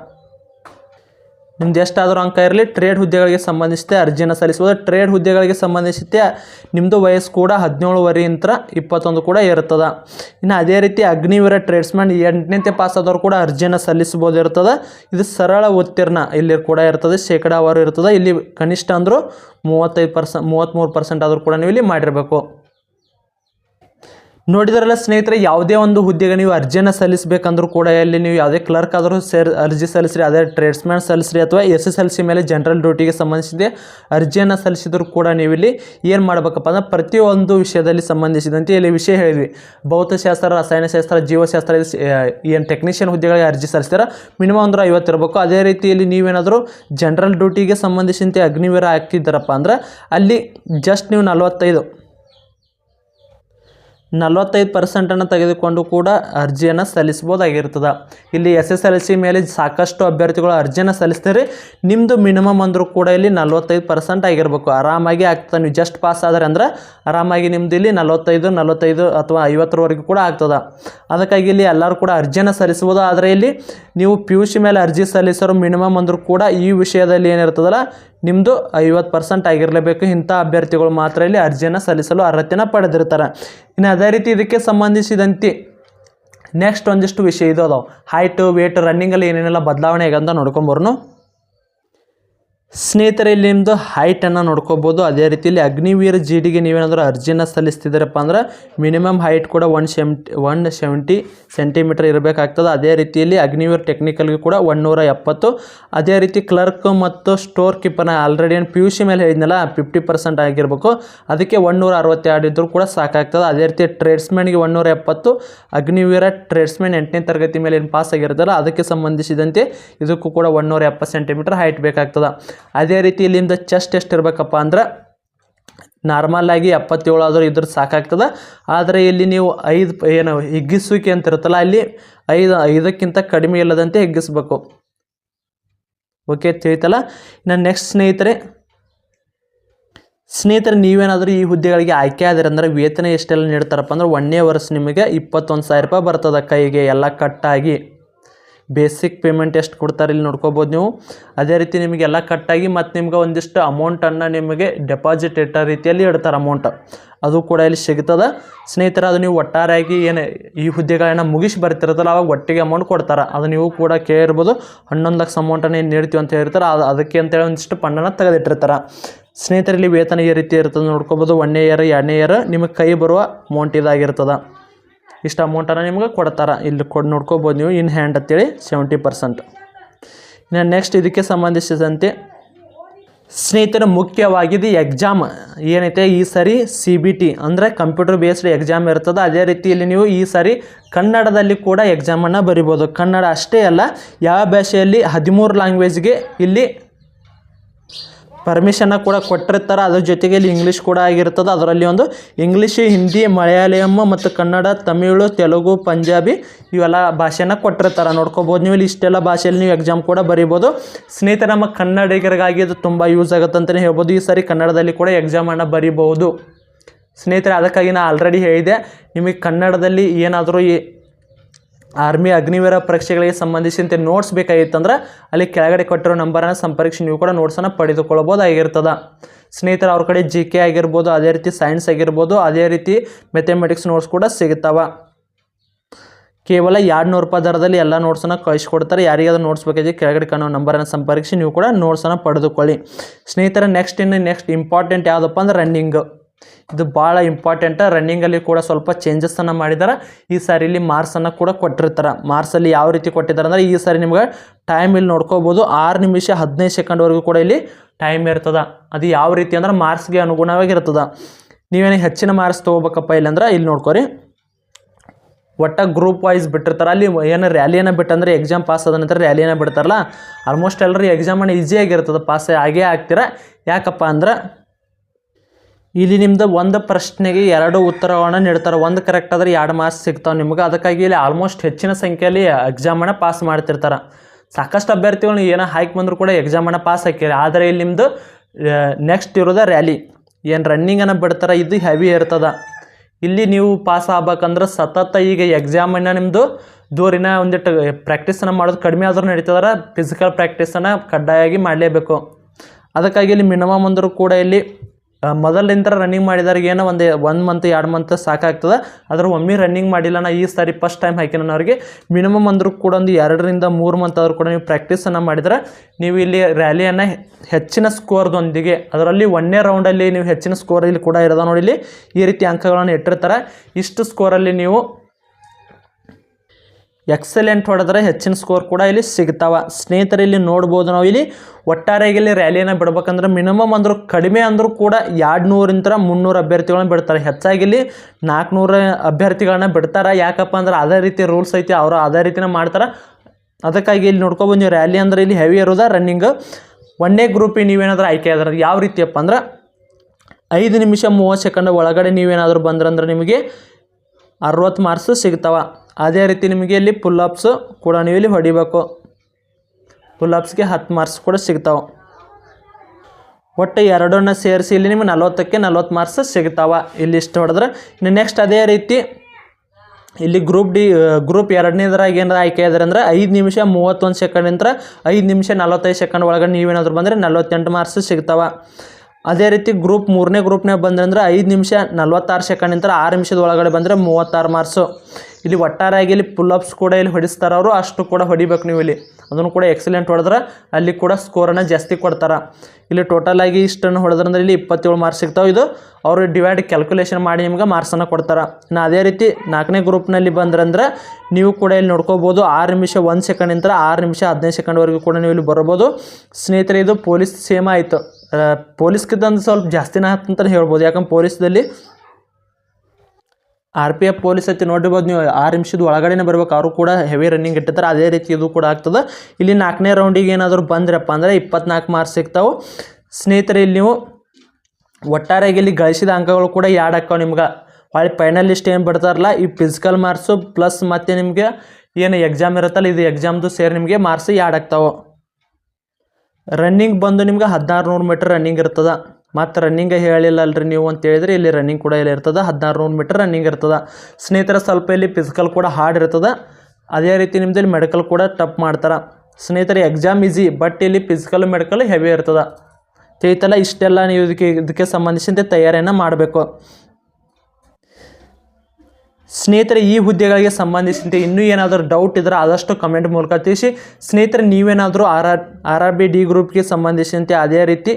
ನಿಮ್ದು ಎಷ್ಟಾದರೂ ಅಂಕ ಇರಲಿ ಟ್ರೇಡ್ ಹುದ್ದೆಗಳಿಗೆ ಸಂಬಂಧಿಸಿದ, ಅರ್ಜಿಯನ್ನು ಸಲ್ಲಿಸ್ಬೋದು ಟ್ರೇಡ್ ಹುದ್ದೆಗಳಿಗೆ ಸಂಬಂಧಿಸಿದ ನಿಮ್ಮದು ವಯಸ್ಸು ಕೂಡ ಹದಿನೇಳುವರೆಯಿಂದ ಇಪ್ಪತ್ತೊಂದು ಕೂಡ ಇರ್ತದೆ ಇನ್ನು ಅದೇ ರೀತಿ ಅಗ್ನಿವೀರ ಟ್ರೇಡ್ಸ್ಮನ್ ಎಂಟನೇ ಪಾಸ್ ಆದವರು ಕೂಡ ಅರ್ಜಿಯನ್ನು ಸಲ್ಲಿಸಬಹುದು ಇರ್ತದೆ ಇದು ಸರಳ ಉತ್ತೀರ್ಣ ಇಲ್ಲಿ ಕೂಡ ಇರ್ತದೆ ಶೇಕಡಾವಾರು ಇರ್ತದೆ ಇಲ್ಲಿ ಕನಿಷ್ಠ ಅಂದರೂ ಮೂವತ್ತೈದು ಪರ್ಸೆಂಟ್ ಮೂವತ್ತ್ಮೂರು ಪರ್ಸೆಂಟ್ ಆದರೂ ಕೂಡ ನೀವು ಇಲ್ಲಿ ಮಾಡಿರಬೇಕು. ನೋಡಿದ್ರಲ್ಲ ಸ್ನೇಹಿತರೆ, ಯಾವುದೇ ಒಂದು ಹುದ್ದೆಗೆ ನೀವು ಅರ್ಜಿಯನ್ನು ಸಲ್ಲಿಸಬೇಕಂದ್ರೂ ಕೂಡ ಇಲ್ಲಿ ನೀವು ಯಾವುದೇ ಕ್ಲರ್ಕ್ ಆದರೂ ಸೇರ್ ಅರ್ಜಿ ಸಲ್ಲಿಸ್ರಿ ಅದೇ ಟ್ರೇಡ್ಸ್ಮ್ಯಾನ್ ಸಲ್ಲಿಸ್ರಿ ಅಥವಾ ಎಸ್ ಎಸ್ ಎಲ್ ಸಿ ಮೇಲೆ ಜನರಲ್ ಡ್ಯೂಟಿಗೆ ಸಂಬಂಧಿಸಿದೆ ಅರ್ಜಿಯನ್ನು ಸಲ್ಲಿಸಿದ್ರು ಕೂಡ ನೀವು ಇಲ್ಲಿ ಏನು ಮಾಡಬೇಕಪ್ಪ ಅಂದ್ರೆ ಪ್ರತಿಯೊಂದು ವಿಷಯದಲ್ಲಿ ಸಂಬಂಧಿಸಿದಂತೆ ಇಲ್ಲಿ ವಿಷಯ ಹೇಳಿದ್ವಿ. ಭೌತಶಾಸ್ತ್ರ, ರಸಾಯನಶಾಸ್ತ್ರ, ಜೀವಶಾಸ್ತ್ರ ಏನು ಟೆಕ್ನಿಷಿಯನ್ ಹುದ್ದೆಗಳಿಗೆ ಅರ್ಜಿ ಸಲ್ಲಿಸ್ತಾರೆ? ಮಿನಿಮಮ್ ಅಂದ್ರೆ ಐವತ್ತು ಇರಬೇಕು. ಅದೇ ರೀತಿಯಲ್ಲಿ ನೀವೇನಾದರೂ ಜನರಲ್ ಡ್ಯೂಟಿಗೆ ಸಂಬಂಧಿಸಿದಂತೆ ಅಗ್ನಿವೀರ ಹಾಕ್ತಿದ್ದಾರಪ್ಪ ಅಂದ್ರೆ ಅಲ್ಲಿ ಜಸ್ಟ್ ನೀವು ನಲವತ್ತೈದು ನಲವತ್ತೈದು ಪರ್ಸೆಂಟನ್ನು ತೆಗೆದುಕೊಂಡು ಕೂಡ ಅರ್ಜಿಯನ್ನು ಸಲ್ಲಿಸ್ಬೋದಾಗಿರ್ತದೆ ಇಲ್ಲಿ ಎಸ್ ಎಸ್ ಎಲ್ ಸಿ ಮೇಲೆ ಸಾಕಷ್ಟು ಅಭ್ಯರ್ಥಿಗಳು ಅರ್ಜಿಯನ್ನು ಸಲ್ಲಿಸ್ತಾರೆ ನಿಮ್ಮದು ಮಿನಿಮಮ್ ಅಂದರೂ ಕೂಡ ಇಲ್ಲಿ ನಲವತ್ತೈದು ಪರ್ಸೆಂಟ್ ಆಗಿರಬೇಕು. ಆರಾಮಾಗಿ ಆಗ್ತದೆ. ನೀವು ಜಸ್ಟ್ ಪಾಸ್ ಆದರೆ ಅಂದ್ರೆ ಆರಾಮಾಗಿ ನಿಮ್ಮದು ಇಲ್ಲಿ ನಲವತ್ತೈದು ನಲವತ್ತೈದು ಅಥವಾ ಐವತ್ತರವರೆಗೂ ಕೂಡ ಆಗ್ತದೆ. ಅದಕ್ಕಾಗಿ ಇಲ್ಲಿ ಎಲ್ಲರೂ ಕೂಡ ಅರ್ಜಿಯನ್ನು ಸಲ್ಲಿಸ್ಬೋದು ಆದರೆ ಇಲ್ಲಿ ನೀವು ಪಿ ಯು ಸಿ ಮೇಲೆ ಅರ್ಜಿ ಸಲ್ಲಿಸೋರು ಮಿನಿಮಮ್ ಅಂದರೂ ಕೂಡ ಈ ವಿಷಯದಲ್ಲಿ ಏನಿರ್ತದಲ್ಲ ನಿಮ್ಮದು ಐವತ್ತು ಪರ್ಸೆಂಟ್ ಆಗಿರಲೇಬೇಕು. ಇಂಥ ಅಭ್ಯರ್ಥಿಗಳು ಮಾತ್ರ ಇಲ್ಲಿ ಅರ್ಜಿಯನ್ನು ಸಲ್ಲಿಸಲು ಅರ್ಹತೆಯನ್ನು ಪಡೆದಿರ್ತಾರೆ. ಇನ್ನು ಅದೇ ರೀತಿ ಇದಕ್ಕೆ ಸಂಬಂಧಿಸಿದಂತೆ ನೆಕ್ಸ್ಟ್ ಒಂದಿಷ್ಟು ವಿಷಯ ಇದು ಅದಾವೆ. ಹೈಟು ವೇಟ್ ರನ್ನಿಂಗಲ್ಲಿ ಏನೇನೆಲ್ಲ ಬದಲಾವಣೆ ಆಗಿದೆ ಅಂತ ನೋಡ್ಕೊಂಬರ್ನು ಸ್ನೇಹಿತರೆ ಇಲ್ಲಿ ನಿಮ್ಮದು ಹೈಟನ್ನು ನೋಡ್ಕೋಬೋದು. ಅದೇ ರೀತಿಯಲ್ಲಿ ಅಗ್ನಿವೀರ ಜಿ ಡಿಗೆ ನೀವೇನಾದರೂ ಅರ್ಜಿನ ಸಲ್ಲಿಸ್ತಿದ್ದೀರಪ್ಪ ಅಂದ್ರೆ ಮಿನಿಮಮ್ ಹೈಟ್ ಕೂಡ one seventy one seventy centimetre ಇರಬೇಕಾಗ್ತದೆ. ಅದೇ ರೀತಿಯಲ್ಲಿ ಅಗ್ನಿವೀರ್ ಟೆಕ್ನಿಕಲ್ಗೆ ಕೂಡ ಒನ್ನೂರ ಎಪ್ಪತ್ತು. ಅದೇ ರೀತಿ ಕ್ಲರ್ಕ್ ಮತ್ತು ಸ್ಟೋರ್ ಕೀಪರ್ನ ಆಲ್ರೆಡಿ ಏನು ಪಿ ಯು ಸಿ ಮೇಲೆ ಹೇಳಿದ್ನಲ್ಲ ಫಿಫ್ಟಿ ಪರ್ಸೆಂಟ್ ಆಗಿರಬೇಕು. ಅದಕ್ಕೆ ಒನ್ನೂರ ಅರವತ್ತೆರಡು ಇದ್ದರೂ ಕೂಡ ಸಾಕಾಗ್ತದೆ. ಅದೇ ರೀತಿ ಟ್ರೇಡ್ಸ್ಮೆನ್ಗೆ ಒನ್ನೂರ ಎಪ್ಪತ್ತು. ಅಗ್ನಿವೀರ ಟ್ರೇಡ್ಸ್ಮೆನ್ ಎಂಟನೇ ತರಗತಿ ಮೇಲೆ ಏನು ಪಾಸ್ ಆಗಿರುತ್ತಲ್ಲ, ಅದಕ್ಕೆ ಸಂಬಂಧಿಸಿದಂತೆ ಇದಕ್ಕೂ ಕೂಡ ಒನ್ನೂರ ಎಪ್ಪತ್ತು ಸೆಂಟಿಮೀಟರ್ ಹೈಟ್ ಬೇಕಾಗ್ತದೆ. ಅದೇ ರೀತಿ ಇಲ್ಲಿಂದ ಚೆಸ್ಟ್ ಎಷ್ಟು ಇರಬೇಕಪ್ಪ ಅಂದ್ರೆ ನಾರ್ಮಲ್ ಆಗಿ ಎಪ್ಪತ್ತೇಳು ಆದರೂ ಇದ್ರ ಸಾಕಾಗ್ತದೆ. ಆದರೆ ಇಲ್ಲಿ ನೀವು ಐದು ಏನು ಹಿಗ್ಗಿಸುವಿಕೆ ಅಂತ ಇರುತ್ತಲ್ಲ, ಅಲ್ಲಿ ಐದು, ಐದಕ್ಕಿಂತ ಕಡಿಮೆ ಇಲ್ಲದಂತೆ ಹಿಗ್ಗಿಸ್ಬೇಕು. ಓಕೆ ತಿಳಿತಲ್ಲ? ಇನ್ನು ನೆಕ್ಸ್ಟ್ ಸ್ನೇಹಿತರೆ ಸ್ನೇಹಿತರೆ, ನೀವೇನಾದರೂ ಈ ಹುದ್ದೆಗಳಿಗೆ ಆಯ್ಕೆ ಆದ್ರೆ ಅಂದ್ರೆ ವೇತನ ಎಷ್ಟೆಲ್ಲ ನೀಡ್ತಾರಪ್ಪ ಅಂದ್ರೆ ಒನ್ನೇ ವರ್ಷ ನಿಮಗೆ ಇಪ್ಪತ್ತೊಂದು ಸಾವಿರ ರೂಪಾಯಿ ಬರ್ತದೆ ಕೈಗೆ, ಎಲ್ಲ ಕಟ್ಟಾಗಿ. ಬೇಸಿಕ್ ಪೇಮೆಂಟ್ ಎಷ್ಟು ಕೊಡ್ತಾರೆ ಇಲ್ಲಿ ನೋಡ್ಕೋಬೋದು ನೀವು. ಅದೇ ರೀತಿ ನಿಮಗೆಲ್ಲ ಕಟ್ಟಾಗಿ ಮತ್ತು ನಿಮ್ಗೆ ಒಂದಿಷ್ಟು ಅಮೌಂಟನ್ನು ನಿಮಗೆ ಡೆಪಾಸಿಟ್ ಇಟ್ಟ ರೀತಿಯಲ್ಲಿ ಇಡ್ತಾರೆ ಅಮೌಂಟ್ ಅದು ಕೂಡ ಇಲ್ಲಿ ಸಿಗ್ತದೆ. ಸ್ನೇಹಿತರೆ, ಅದು ನೀವು ಒಟ್ಟಾರೆಯಾಗಿ ಏನು ಈ ಹುದ್ದೆಗಳನ್ನ ಮುಗಿಸಿ ಬರ್ತಿರ್ತಲ್ಲ ಅವಾಗ ಒಟ್ಟಿಗೆ ಅಮೌಂಟ್ ಕೊಡ್ತಾರೆ. ಅದು ನೀವು ಕೂಡ ಕೇಳಿರ್ಬೋದು. ಹನ್ನೊಂದು ಲಕ್ಷ ಅಮೌಂಟನ್ನು ಏನು ನೀಡ್ತೀವಿ ಅಂತ ಹೇಳ್ತಾರೆ ಅದು ಅದಕ್ಕೆ ಅಂತೇಳಿ ಒಂದಿಷ್ಟು ಪಣ್ಣನ ತೆಗೆದಿಟ್ಟಿರ್ತಾರೆ. ಸ್ನೇಹಿತರಲ್ಲಿ ವೇತನ ಈ ರೀತಿ ಇರ್ತದೆ ನೋಡ್ಕೋಬೋದು. ಒನ್ ಇಯರ್ ಎರಡನೇ ಇಯರ್ ನಿಮಗೆ ಕೈ ಬರುವ ಅಮೌಂಟ್ ಇದಾಗಿರ್ತದೆ. ಇಷ್ಟು ಅಮೌಂಟನ್ನು ನಿಮ್ಗೆ ಕೊಡ್ತಾರೆ. ಇಲ್ಲಿ ಕೊಡ್ ನೋಡ್ಕೋಬೋದು ನೀವು ಇನ್ ಹ್ಯಾಂಡ್ ಅಂತೇಳಿ ಸೆವೆಂಟಿ ಪರ್ಸೆಂಟ್ ಇನ್ನು ನೆಕ್ಸ್ಟ್ ಇದಕ್ಕೆ ಸಂಬಂಧಿಸಿದಂತೆ ಸ್ನೇಹಿತರೆ ಮುಖ್ಯವಾಗಿದೆ ಎಕ್ಸಾಮ್ ಏನೈತೆ? ಈ ಸರಿ ಸಿ ಬಿ ಟಿ ಅಂದರೆ ಕಂಪ್ಯೂಟರ್ ಬೇಸ್ಡ್ ಎಕ್ಸಾಮ್ ಇರ್ತದೆ. ಅದೇ ರೀತಿಯಲ್ಲಿ ನೀವು ಈ ಸರಿ ಕನ್ನಡದಲ್ಲಿ ಕೂಡ ಎಕ್ಸಾಮನ್ನು ಬರಿಬೋದು. ಕನ್ನಡ ಅಷ್ಟೇ ಅಲ್ಲ, ಯಾವ ಭಾಷೆಯಲ್ಲಿ? ಹದಿಮೂರು ಲ್ಯಾಂಗ್ವೇಜ್ಗೆ ಇಲ್ಲಿ ಪರ್ಮಿಷನ್ನ ಕೂಡ ಕೊಟ್ಟಿರ್ತಾರೆ. ಅದ್ರ ಜೊತೆಗೆ ಇಲ್ಲಿ ಇಂಗ್ಲೀಷ್ ಕೂಡ ಆಗಿರ್ತದೆ. ಅದರಲ್ಲಿ ಒಂದು ಇಂಗ್ಲೀಷ್ ಹಿಂದಿ ಮಲಯಾಳಂ ಮತ್ತು ಕನ್ನಡ ತಮಿಳು ತೆಲುಗು ಪಂಜಾಬಿ ಇವೆಲ್ಲ ಭಾಷೆನ ಕೊಟ್ಟಿರ್ತಾರೆ. ನೋಡ್ಕೋಬೋದು ನೀವು ಇಲ್ಲಿ ಇಷ್ಟೆಲ್ಲ ಭಾಷೆಯಲ್ಲಿ ನೀವು ಎಕ್ಸಾಮ್ ಕೂಡ ಬರೀಬೋದು. ಸ್ನೇಹಿತರೆ, ನಮ್ಮ ಕನ್ನಡಿಗರಿಗಾಗಿ ಅದು ತುಂಬ ಯೂಸ್ ಆಗುತ್ತೆ ಅಂತಲೇ ಹೇಳ್ಬೋದು. ಈ ಸಾರಿ ಕನ್ನಡದಲ್ಲಿ ಕೂಡ ಎಕ್ಸಾಮನ್ನು ಬರೀಬಹುದು. ಸ್ನೇಹಿತರೆ, ಅದಕ್ಕಾಗಿ ನಾನು ಆಲ್ರೆಡಿ ಹೇಳಿದೆ. ನಿಮಗೆ ಕನ್ನಡದಲ್ಲಿ ಏನಾದರೂ ಈ ಆರ್ಮಿ ಅಗ್ನಿವೀರ ಪರೀಕ್ಷೆಗಳಿಗೆ ಸಂಬಂಧಿಸಿದಂತೆ ನೋಟ್ಸ್ ಬೇಕಾಗಿತ್ತಂದ್ರೆ ಅಲ್ಲಿ ಕೆಳಗಡೆ ಕೊಟ್ಟಿರೋ ನಂಬರನ್ನು ಸಂಪರ್ಕಿಸಿ ನೀವು ಕೂಡ ನೋಟ್ಸನ್ನು ಪಡೆದುಕೊಳ್ಳಬಹುದಾಗಿರ್ತದೆ ಸ್ನೇಹಿತರ, ಅವ್ರ ಕಡೆ ಜಿ ಕೆ ಆಗಿರ್ಬೋದು, ಅದೇ ರೀತಿ ಸೈನ್ಸ್ ಆಗಿರ್ಬೋದು, ಅದೇ ರೀತಿ ಮೆಥಮೆಟಿಕ್ಸ್ ನೋಟ್ಸ್ ಕೂಡ ಸಿಗುತ್ತವೆ. ಕೇವಲ ಎರಡು ನೂರು ರೂಪಾಯಿ ದರದಲ್ಲಿ ಎಲ್ಲ ನೋಟ್ಸನ್ನು ಕಳಿಸ್ಕೊಡ್ತಾರೆ. ಯಾರಿಗಾದ್ರೂ ನೋಟ್ಸ್ ಬೇಕಾದ್ರೆ ಕೆಳಗಡೆ ಕಾಣೋ ನಂಬರನ್ನು ಸಂಪರ್ಕಿಸಿ ನೀವು ಕೂಡ ನೋಟ್ಸನ್ನು ಪಡೆದುಕೊಳ್ಳಿ. ಸ್ನೇಹಿತರ ನೆಕ್ಸ್ಟ್ ಇನ್ನು ನೆಕ್ಸ್ಟ್ ಇಂಪಾರ್ಟೆಂಟ್ ಯಾವುದಪ್ಪ ಅಂದ್ರೆ ರನ್ನಿಂಗ್ ಇದು ಭಾಳ ಇಂಪಾರ್ಟೆಂಟ್ ರನ್ನಿಂಗಲ್ಲಿ ಕೂಡ ಸ್ವಲ್ಪ ಚೇಂಜಸ್ಸನ್ನು ಮಾಡಿದ್ದಾರೆ ಈ ಸಾರಿ ಇಲ್ಲಿ ಮಾರ್ಕ್ಸನ್ನು ಕೂಡ ಕೊಟ್ಟಿರ್ತಾರೆ. ಮಾರ್ಕ್ಸಲ್ಲಿ ಯಾವ ರೀತಿ ಕೊಟ್ಟಿದ್ದಾರೆ ಅಂದರೆ ಈ ಸಾರಿ ನಿಮ್ಗೆ ಟೈಮ್ ಇಲ್ಲಿ ನೋಡ್ಕೋಬೋದು. ಆರು ನಿಮಿಷ ಹದಿನೈದು ಸೆಕೆಂಡ್ವರೆಗೂ ಕೂಡ ಇಲ್ಲಿ ಟೈಮ್ ಇರ್ತದೆ. ಅದು ಯಾವ ರೀತಿ ಅಂದ್ರೆ ಮಾರ್ಕ್ಸ್ಗೆ ಅನುಗುಣವಾಗಿರ್ತದೆ ನೀವೇನು ಹೆಚ್ಚಿನ ಮಾರ್ಕ್ಸ್ ತೊಗೋಬೇಕಪ್ಪ ಇಲ್ಲಂದ್ರೆ ಇಲ್ಲಿ ನೋಡ್ಕೊರಿ. ಒಟ್ಟ ಗ್ರೂಪ್ ವೈಸ್ ಬಿಟ್ಟಿರ್ತಾರೆ. ಅಲ್ಲಿ ಏನು ರ್ಯಾಲಿಯನ್ನು ಬಿಟ್ಟಂದ್ರೆ ಎಕ್ಸಾಮ್ ಪಾಸ್ ಆದ ನಂತರ ರ್ಯಾಲಿಯನ್ನು ಬಿಡ್ತಾರಲ್ಲ. ಆಲ್ಮೋಸ್ಟ್ ಎಲ್ಲರೂ ಎಕ್ಸಾಮನ್ನು ಈಸಿಯಾಗಿರ್ತದೆ ಪಾಸ್ ಆಗೇ ಆಗ್ತೀರ. ಯಾಕಪ್ಪ ಅಂದ್ರೆ ಇಲ್ಲಿ ನಿಮ್ದು ಒಂದು ಪ್ರಶ್ನೆಗೆ ಎರಡು ಉತ್ತರವನ್ನು ನೀಡ್ತಾರೆ. ಒಂದು ಕರೆಕ್ಟ್ ಆದ್ರೆ ಎರಡು ಮಾರ್ಕ್ಸ್ ಸಿಗ್ತಾವೆ ನಿಮ್ಗೆ. ಅದಕ್ಕಾಗಿ ಇಲ್ಲಿ ಆಲ್ಮೋಸ್ಟ್ ಹೆಚ್ಚಿನ ಸಂಖ್ಯೆಯಲ್ಲಿ ಎಕ್ಸಾಮನ್ನು ಪಾಸ್ ಮಾಡ್ತಿರ್ತಾರೆ. ಸಾಕಷ್ಟು ಅಭ್ಯರ್ಥಿಗಳು ಏನೋ ಹಾಕಿ ಬಂದರೂ ಕೂಡ ಎಕ್ಸಾಮನ್ನು ಪಾಸ್ ಹಾಕಿರಿ ಆದರೆ ಇಲ್ಲಿ ನಿಮ್ಮದು ನೆಕ್ಸ್ಟ್ ಇರೋದ ರ್ಯಾಲಿ ಏನು ರನ್ನಿಂಗನ್ನು ಬಿಡ್ತಾರೆ, ಇದು ಹೆವಿ ಇರ್ತದೆ. ಇಲ್ಲಿ ನೀವು ಪಾಸ್ ಆಗ್ಬೇಕಂದ್ರೆ ಸತತ ಈಗ ಎಕ್ಸಾಮನ್ನು ನಿಮ್ಮದು ದೂರಿನ ಒಂದಿಟ್ಟು ಪ್ರಾಕ್ಟೀಸನ್ನು ಮಾಡೋದು ಕಡಿಮೆ ಆದರೂ ನಡೀತದ್ರೆ ಫಿಸಿಕಲ್ ಪ್ರಾಕ್ಟೀಸನ್ನು ಕಡ್ಡಾಯವಾಗಿ ಮಾಡಲೇಬೇಕು. ಅದಕ್ಕಾಗಿ ಇಲ್ಲಿ ಮಿನಿಮಮ್ ಅಂದರೂ ಕೂಡ ಇಲ್ಲಿ ಮೊದಲಿಂದ ರನ್ನಿಂಗ್ ಮಾಡಿದವ್ರಿಗೆ ಏನೋ ಒಂದು ಒಂದು ಮಂತ್ ಎರಡು ಮಂತ್ ಸಾಕಾಗ್ತದೆ. ಆದ್ರೆ ಒಮ್ಮೆ ರನ್ನಿಂಗ್ ಮಾಡಿಲ್ಲ ನಾ ಈ ಸಾರಿ ಫಸ್ಟ್ ಟೈಮ್ ಹಾಕಿ ಅವ್ರಿಗೆ. ಮಿನಿಮಮ್ ಅಂದರೂ ಕೂಡ ಒಂದು ಎರಡರಿಂದ ಮೂರು ಮಂತ್ ಆದರೂ ಕೂಡ ನೀವು ಪ್ರಾಕ್ಟೀಸನ್ನು ಮಾಡಿದರೆ ನೀವು ಇಲ್ಲಿ ರ್ಯಾಲಿಯನ್ನು ಹೆಚ್ಚಿನ ಸ್ಕೋರ್ದೊಂದಿಗೆ ಅದರಲ್ಲಿ ಒಂದನೇ ರೌಂಡಲ್ಲಿ ನೀವು ಹೆಚ್ಚಿನ ಸ್ಕೋರ್ ಇಲ್ಲಿ ಕೂಡ ಇರೋದ ನೋಡಿ ಇಲ್ಲಿ ಈ ರೀತಿ ಅಂಕಗಳನ್ನು ಇಟ್ಟಿರ್ತಾರೆ. ಇಷ್ಟು ಸ್ಕೋರಲ್ಲಿ ನೀವು ಎಕ್ಸಲೆಂಟ್ ಹೊಡೆದ್ರೆ ಹೆಚ್ಚಿನ ಸ್ಕೋರ್ ಕೂಡ ಇಲ್ಲಿ ಸಿಗ್ತಾವೆ. ಸ್ನೇಹಿತರೆ, ಇಲ್ಲಿ ನೋಡ್ಬೋದು ನಾವು ಇಲ್ಲಿ. ಒಟ್ಟಾರೆಯಾಗಿ ಇಲ್ಲಿ ರ್ಯಾಲಿಯನ್ನು ಬಿಡ್ಬೇಕಂದ್ರೆ ಮಿನಿಮಮ್ ಅಂದರೂ ಕಡಿಮೆ ಅಂದರೂ ಕೂಡ ಎರಡು ನೂರಿಂತ ಮುನ್ನೂರು ಅಭ್ಯರ್ಥಿಗಳನ್ನ ಬಿಡ್ತಾರೆ. ಹೆಚ್ಚಾಗಿ ಇಲ್ಲಿ ನಾಲ್ಕುನೂರು ಅಭ್ಯರ್ಥಿಗಳನ್ನ ಬಿಡ್ತಾರೆ. ಯಾಕಪ್ಪ ಅಂದ್ರೆ ಅದೇ ರೀತಿ ರೂಲ್ಸ್ ಐತಿ, ಅವರು ಅದೇ ರೀತಿನ ಮಾಡ್ತಾರೆ. ಅದಕ್ಕಾಗಿ ಇಲ್ಲಿ ನೋಡ್ಕೊಬೋದು ನೀವು ರ್ಯಾಲಿ ಅಂದ್ರೆ ಇಲ್ಲಿ ಹೆವಿ ಇರೋದ ರನ್ನಿಂಗ್ ಒಂದೇ ಗ್ರೂಪಿಗೆ ನೀವೇನಾದರೂ ಆಯ್ಕೆ ಆದ್ರೆ ಯಾವ ರೀತಿಯಪ್ಪ ಅಂದ್ರೆ ಐದು ನಿಮಿಷ ಮೂವತ್ತು ಸೆಕೆಂಡ್ ಒಳಗಡೆ ನೀವೇನಾದರೂ ಬಂದ್ರಂದ್ರೆ ನಿಮಗೆ ಅರವತ್ತು ಮಾರ್ಕ್ಸ್ ಸಿಗ್ತಾವ. ಅದೇ ರೀತಿ ನಿಮಗೆ ಇಲ್ಲಿ ಪುಲ್ಲಪ್ಸು ಕೂಡ ನೀವು ಇಲ್ಲಿ ಹೊಡಿಬೇಕು. ಪುಲ್ಲಪ್ಸ್ಗೆ ಹತ್ತು ಮಾರ್ಕ್ಸ್ ಕೂಡ ಸಿಗ್ತಾವೆ. ಒಟ್ಟು ಎರಡನ್ನ ಸೇರಿಸಿ ಇಲ್ಲಿ ನಿಮ್ಗೆ ನಲವತ್ತಕ್ಕೆ ನಲವತ್ತು ಮಾರ್ಕ್ಸ್ ಸಿಗ್ತಾವೆ. ಇಲ್ಲಿ ಇಷ್ಟು ಹೊಡೆದ್ರೆ ಇನ್ನು ನೆಕ್ಸ್ಟ್ ಅದೇ ರೀತಿ ಇಲ್ಲಿ ಗ್ರೂಪ್ ಡಿ ಗ್ರೂಪ್ ಎರಡನೇದ್ರಾಗ ಏನಾರ ಆಯ್ಕೆ ಇದ್ರೆ ಅಂದರೆ ಐದು ನಿಮಿಷ ಮೂವತ್ತೊಂದು ನಂತರ ಐದು ನಿಮಿಷ ನಲವತ್ತೈದು ಸೆಕೆಂಡ್ ಒಳಗಡೆ ನೀವೇನಾದರೂ ಬಂದರೆ ನಲವತ್ತೆಂಟು ಮಾರ್ಕ್ಸ್ ಸಿಗ್ತಾವೆ. ಅದೇ ರೀತಿ ಗ್ರೂಪ್ ಮೂರನೇ ಗ್ರೂಪ್ನಾಗ ಬಂದ್ರೆ ಅಂದರೆ ಐದು ನಿಮಿಷ ನಲ್ವತ್ತಾರು ನಂತರ ಆರು ನಿಮಿಷದ ಒಳಗಡೆ ಬಂದರೆ ಮೂವತ್ತಾರು ಮಾರ್ಕ್ಸು ಇಲ್ಲಿ ಒಟ್ಟಾರೆಯಾಗಿ ಇಲ್ಲಿ ಪುಲ್ಲಪ್ಸ್ ಕೂಡ ಇಲ್ಲಿ ಹೊಡಿಸ್ತಾರೆ ಅವರು. ಅಷ್ಟು ಕೂಡ ಹೊಡಿಬೇಕು ನೀವು ಇಲ್ಲಿ. ಅದನ್ನು ಕೂಡ ಎಕ್ಸಲೆಂಟ್ ಹೊಡೆದ್ರೆ ಅಲ್ಲಿ ಕೂಡ ಸ್ಕೋರನ್ನು ಜಾಸ್ತಿ ಕೊಡ್ತಾರೆ. ಇಲ್ಲಿ ಟೋಟಲ್ ಆಗಿ ಇಷ್ಟನ್ನು ಹೊಡೆದ್ರಂದ್ರೆ ಇಲ್ಲಿ ಇಪ್ಪತ್ತೇಳು ಮಾರ್ಕ್ಸ್ ಸಿಗ್ತಾವೆ. ಇದು ಅವರು ಡಿವೈಡ್ ಕ್ಯಾಲ್ಕುಲೇಷನ್ ಮಾಡಿ ನಿಮ್ಗೆ ಮಾರ್ಕ್ಸನ್ನು ಕೊಡ್ತಾರೆ. ಇನ್ನು ಅದೇ ರೀತಿ ನಾಲ್ಕನೇ ಗ್ರೂಪ್ನಲ್ಲಿ ಬಂದ್ರಂದ್ರೆ ನೀವು ಕೂಡ ಇಲ್ಲಿ ನೋಡ್ಕೋಬೋದು ಆರು ನಿಮಿಷ ಒಂದು ಸೆಕೆಂಡಿಂದ ಆರು ನಿಮಿಷ ಹದಿನೈದು ಸೆಕೆಂಡ್ವರೆಗೂ ಕೂಡ ನೀವು ಇಲ್ಲಿ ಬರ್ಬೋದು ಸ್ನೇಹಿತರೆ, ಇದು ಪೊಲೀಸ್ ಸೇಮ್ ಆಯಿತು. ಪೊಲೀಸ್ಗಿಂತ ಸ್ವಲ್ಪ ಜಾಸ್ತಿನೇ ಅಂತಲೇ ಹೇಳ್ಬೋದು. ಯಾಕಂದ್ರೆ ಪೊಲೀಸ್ದಲ್ಲಿ ಆರ್ ಪಿ ಎಫ್ ಪೊಲೀಸ್ ಐತಿ ನೋಡಿರ್ಬೋದು ನೀವು ಆರು ನಿಮಿಷದ ಒಳಗಡೆನೇ ಬರ್ಬೇಕು ಅವರು ಕೂಡ ಹೆವಿ ರನ್ನಿಂಗ್ ಇಟ್ಟಿರ್ತಾರೆ. ಅದೇ ರೀತಿ ಇದು ಕೂಡ ಆಗ್ತದೆ. ಇಲ್ಲಿ ನಾಲ್ಕನೇ ರೌಂಡಿಗೆ ಏನಾದರೂ ಬಂದ್ರಪ್ಪ ಅಂದರೆ ಇಪ್ಪತ್ನಾಲ್ಕು ಮಾರ್ಕ್ಸ್ ಸಿಗ್ತಾವೆ. ಸ್ನೇಹಿತರೆ, ಇಲ್ಲಿ ನೀವು ಒಟ್ಟಾರೆಯಾಗಿ ಇಲ್ಲಿ ಗಳಿಸಿದ ಅಂಕಗಳು ಕೂಡ ಎರಡು ಹಾಕವು ನಿಮ್ಗೆ. ಹೊಳ್ಳಿ ಫೈನಲಿಸ್ಟ್ ಏನು ಬಿಡ್ತಾರಲ್ಲ, ಈ ಫಿಸಿಕಲ್ ಮಾರ್ಕ್ಸು ಪ್ಲಸ್ ಮತ್ತು ನಿಮಗೆ ಏನು ಎಕ್ಸಾಮ್ ಇರುತ್ತಲ್ಲ, ಇದು ಎಕ್ಸಾಮ್ದು ಸೇರಿ ನಿಮಗೆ ಮಾರ್ಕ್ಸ್ ಎರಡು ಆಗ್ತಾವೆ ರನ್ನಿಂಗ್ ಬಂದು ನಿಮ್ಗೆ ಹದಿನಾರು ನೂರು ಮೀಟ್ರ್ ರನ್ನಿಂಗ್ ಇರ್ತದೆ. ಮತ್ತು ರನ್ನಿಂಗ್ ಹೇಳಿಲ್ಲ ಅಲ್ರಿ ನೀವು ಅಂತ ಹೇಳಿದ್ರೆ ಇಲ್ಲಿ ರನ್ನಿಂಗ್ ಕೂಡ ಇಲ್ಲಿ ಇರ್ತದೆ, ಹದಿನಾರು ನೂರು ಮೀಟರ್ ರನ್ನಿಂಗ್ ಇರ್ತದೆ. ಸ್ನೇಹಿತರ ಸ್ವಲ್ಪ ಇಲ್ಲಿ ಫಿಸಿಕಲ್ ಕೂಡ ಹಾರ್ಡ್ ಇರ್ತದೆ. ಅದೇ ರೀತಿ ನಿಮ್ದು ಇಲ್ಲಿ ಮೆಡಿಕಲ್ ಕೂಡ ಟಪ್ ಮಾಡ್ತಾರೆ. ಸ್ನೇಹಿತರೆ ಎಕ್ಸಾಮ್ ಈಸಿ ಬಟ್ ಇಲ್ಲಿ ಫಿಸಿಕಲ್ ಮೆಡಿಕಲ್ ಹೆವಿ ಇರ್ತದೆ. ತಿಳಿತಲ್ಲ, ಇಷ್ಟೆಲ್ಲ ನೀವು ಇದಕ್ಕೆ ಇದಕ್ಕೆ ಸಂಬಂಧಿಸಿದಂತೆ ತಯಾರಿಯನ್ನು ಮಾಡಬೇಕು. ಸ್ನೇಹಿತರೆ, ಈ ಹುದ್ದೆಗಳಿಗೆ ಸಂಬಂಧಿಸಿದಂತೆ ಇನ್ನೂ ಏನಾದರೂ ಡೌಟ್ ಇದ್ದರೆ ಆದಷ್ಟು ಕಮೆಂಟ್ ಮೂಲಕ ತಿಳಿಸಿ. ಸ್ನೇಹಿತರೆ, ನೀವೇನಾದರೂ R R R B D ಗ್ರೂಪ್ಗೆ ಸಂಬಂಧಿಸಿದಂತೆ ಅದೇ ರೀತಿ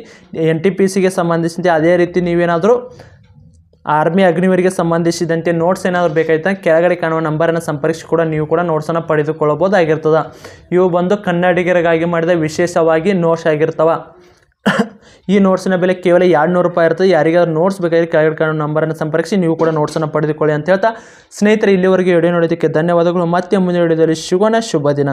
ಎನ್ ಟಿ ಪಿ ಸಿಗೆ ಸಂಬಂಧಿಸಿದಂತೆ ಅದೇ ರೀತಿ ನೀವೇನಾದರೂ ಆರ್ಮಿ ಅಗ್ನಿವರಿಗೆ ಸಂಬಂಧಿಸಿದಂತೆ ನೋಟ್ಸ್ ಏನಾದರೂ ಬೇಕಾಯ್ತಾ ಕೆಳಗಡೆ ಕಾಣುವ ನಂಬರನ್ನು ಸಂಪರ್ಕಿಸಿ ಕೂಡ ನೀವು ಕೂಡ ನೋಟ್ಸನ್ನು ಪಡೆದುಕೊಳ್ಳಬಹುದಾಗಿರ್ತದೆ. ಇವು ಬಂದು ಕನ್ನಡಿಗರಿಗಾಗಿ ಮಾಡಿದ ವಿಶೇಷವಾಗಿ ನೋಟ್ಸ್ ಆಗಿರ್ತವೆ. ಈ ನೋಟ್ಸಿನ ಬೆಲೆ ಕೇವಲ ಎರಡು ನೂರು ರೂಪಾಯಿ ಇರ್ತದೆ ಯಾರಿಗಾದ್ರೂ ನೋಟ್ಸ್ ಬೇಕಾದ್ರೆ ಕೆಳಗಡೆ ಕಾಣೋ ನಂಬರನ್ನು ಸಂಪರ್ಕಿಸಿ, ನೀವು ಕೂಡ ನೋಟ್ಸನ್ನು ಪಡೆದುಕೊಳ್ಳಿ ಅಂತ ಹೇಳ್ತಾ, ಸ್ನೇಹಿತರೆ, ಇಲ್ಲಿವರೆಗೆ ವಿಡಿಯೋ ನೋಡೋದಕ್ಕೆ ಧನ್ಯವಾದಗಳು. ಮತ್ತೆ ಮುಂದಿನ ವಿಡಿಯೋದಲ್ಲಿ ಶುಭನ ಶುಭ ದಿನ.